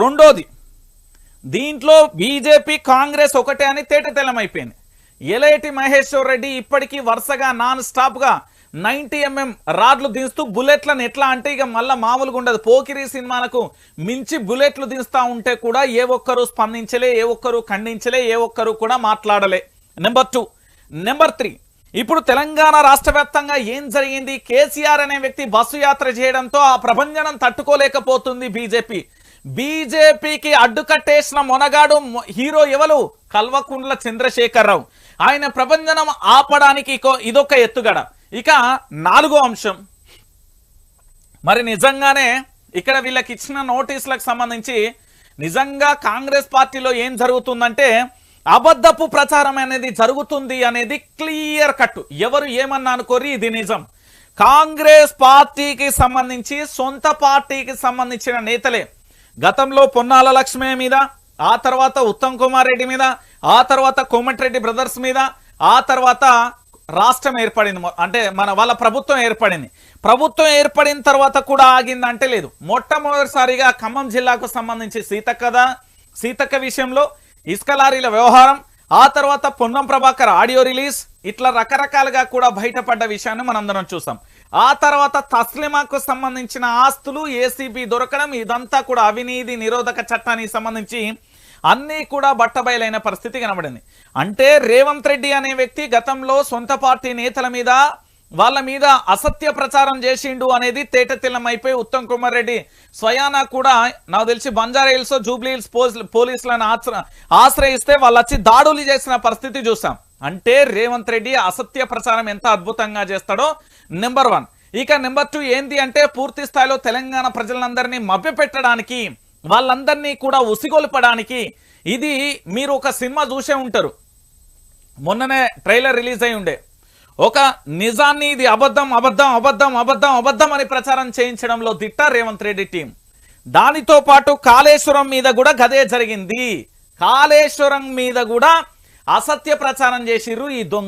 రెండోది దీంట్లో బీజేపీ కాంగ్రెస్ ఒకటే అని తేటతెల్లమైపోయింది. ఎలైటి మహేశ్వర్ రెడ్డి ఇప్పటికీ వరుసగా నాన్ స్టాప్గా నైంటీ ఎంఎం రాడ్లు దించుతూ బుల్లెట్లను ఎట్లా అంటే ఇక మళ్ళా మామూలుగా ఉండదు. పోకిరి సినిమాలకు మించి బుల్లెట్లు దించుతా ఉంటే కూడా ఏ ఒక్కరు స్పందించలే ఏ ఒక్కరు ఖండించలే ఏ ఒక్కరు కూడా మాట్లాడలే. Number two. Number three. ఇప్పుడు తెలంగాణ రాష్ట్ర వ్యాప్తంగా ఏం జరిగింది? కేసీఆర్ అనే వ్యక్తి బస్సు యాత్ర చేయడంతో ఆ ప్రభంజనం తట్టుకోలేకపోతుంది బీజేపీ. బీజేపీకి అడ్డుకట్టేసిన మొనగాడు హీరో ఎవలు కల్వకుండ్ల చంద్రశేఖరరావు. ఆయన ప్రబంధనం ఆపడానికి ఇకో- ఇదొక ఎత్తుగడ. ఇక నాలుగో అంశం. మరి నిజంగానే ఇక్కడ వీళ్ళకి ఇచ్చిన నోటీసులకు సంబంధించి నిజంగా కాంగ్రెస్ పార్టీలో ఏం జరుగుతుందంటే అబద్ధపు ప్రచారం అనేది జరుగుతుంది అనేది క్లియర్ కట్. ఎవరు ఏమన్నా అనుకోరి ఇది నిజం. కాంగ్రెస్ పార్టీకి సంబంధించి సొంత పార్టీకి సంబంధించిన నేతలే గతంలో పొన్నాల లక్ష్మయ్య మీద ఆ తర్వాత ఉత్తమ్ కుమార్ రెడ్డి మీద ఆ తర్వాత కోమటిరెడ్డి బ్రదర్స్ మీద ఆ తర్వాత రాష్ట్రం ఏర్పడింది అంటే మన వాళ్ళ ప్రభుత్వం ఏర్పడింది. ప్రభుత్వం ఏర్పడిన తర్వాత కూడా ఆగిందంటే లేదు. మొట్టమొదటిసారిగా ఖమ్మం జిల్లాకు సంబంధించి సీతక్కద సీతక్క విషయంలో ఇసుక లారీల వ్యవహారం ఆ తర్వాత పొన్నం ప్రభాకర్ ఆడియో రిలీజ్. ఇట్లా రకరకాలుగా కూడా బయటపడ్డ విషయాన్ని మనందరం చూసాం. ఆ తర్వాత తస్లిమాకు సంబంధించిన ఆస్తులు ఏసీబీ దొరకడం ఇదంతా కూడా అవినీతి నిరోధక చట్టానికి సంబంధించి అన్నీ కూడా బట్టబయలైన పరిస్థితి కనబడింది. అంటే రేవంత్ రెడ్డి అనే వ్యక్తి గతంలో సొంత పార్టీ నేతల మీద వాళ్ళ మీద అసత్య ప్రచారం చేసిండు అనేది తేటతెల్లమైపోయి ఉత్తమ్ కుమార్ రెడ్డి స్వయానా కూడా నాకు తెలిసి బంజారా హిల్స్ జూబ్లీ హిల్స్ పోలీసులను ఆశ్ర- ఆశ్రయిస్తే వాళ్ళు వచ్చి దాడులు చేసిన పరిస్థితి చూసాం. అంటే రేవంత్ రెడ్డి అసత్య ప్రచారం ఎంత అద్భుతంగా చేస్తాడో నెంబర్ వన్. ఇక నెంబర్ టూ ఏంటి అంటే పూర్తి స్థాయిలో తెలంగాణ ప్రజలందరినీ మభ్యపెట్టడానికి వాళ్ళందరినీ కూడా ఉసిగొల్పడానికి ఇది మీరు ఒక సినిమా చూసే ఉంటారు. మొన్ననే ట్రైలర్ రిలీజ్ అయి ఉండే ఒక నిజాన్ని ఇది అబద్ధం అబద్ధం అబద్ధం అబద్ధం అబద్ధం అని ప్రచారం చేయించడంలో దిట్ట రేవంత్ రెడ్డి టీం. దానితో పాటు కాళేశ్వరం మీద కూడా గదే జరిగింది. కాళేశ్వరం మీద కూడా అసత్య ప్రచారం చేసిర్రు ఈ దొంగ